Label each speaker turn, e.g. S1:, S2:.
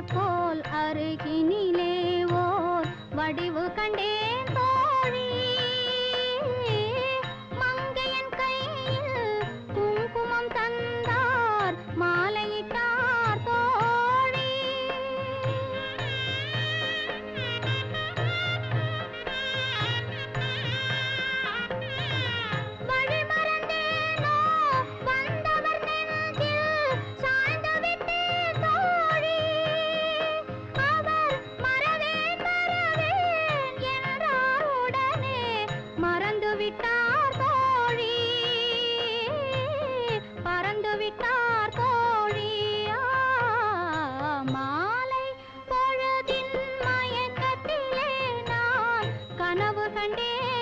S1: மலர் போல் அருகினிலே ஓர் வடிவு கண்டேன் தோழி. பறந்துவிட்டார் தோழி. பறந்துவிட்டார் தோழி. மாலை பொழுதின் மயக்கத்திலே நான் கனவு கண்டேன்.